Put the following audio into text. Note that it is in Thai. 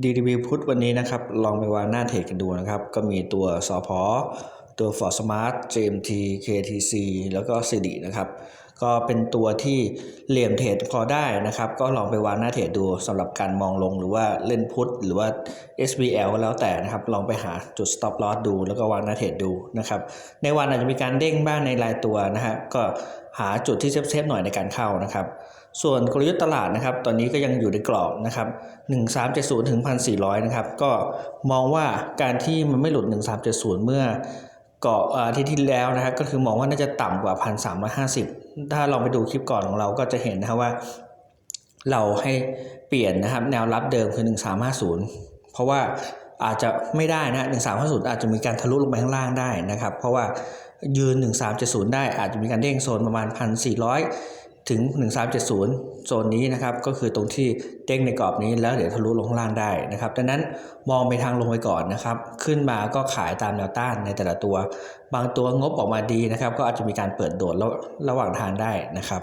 ดีรีวิวพุทธวันนี้นะครับ ลองไปวางหน้าเทรดกันดูนะครับ ก็มีตัวสอพอตัว For Smart JMT KTC แล้วก็สิรินะครับก็เป็นตัวที่เหลี่ยมเทรดพอได้นะครับ ก็ลองไปวางหน้าเทรดดูสำหรับการมองลงหรือว่าเล่นพุทหรือว่า SBL ก็แล้วแต่นะครับ ลองไปหาจุด stop loss ดู แล้วก็วางหน้าเทรดดูนะครับ ในวันอาจจะมีการเด้งบ้างในรายตัวนะฮะก็หาจุดที่เซฟๆหน่อยในการเข้านะครับ ส่วนกลยุทธ์ตลาดนะครับ ตอนนี้ก็ยังอยู่ในกรอบนะครับ 1370ถึง1,400 นะครับ ก็มองว่าการที่มันไม่หลุด 1370 เมื่อ เกาะอาทิตย์ที่แล้วนะครับก็คือมองว่าน่าจะต่ำกว่า 1,350 ถ้าลองไปดูคลิปก่อนของเราก็จะเห็นนะครับว่า เราให้เปลี่ยนนะครับแนวรับเดิมคือ 1350 เพราะว่าอาจจะไม่ได้นะ 1350 อาจจะมีการทะลุลงไปข้างล่างได้นะครับ เพราะว่ายืน 1370 ได้อาจจะมีการเด้งโซนประมาณ 1,400 ถึง 1370 โซนนี้นะครับก็คือตรงที่เด้งในกรอบนี้แล้วเดี๋ยวทะลุลงข้างล่างได้นะครับดังนั้นมองไปทางลงไปก่อนนะครับ ขึ้นมาก็ขายตามแนวต้านในแต่ละตัว บางตัวงบออกมาดีนะครับ ก็อาจจะมีการเปิดโดดระระหว่างทางได้นะครับ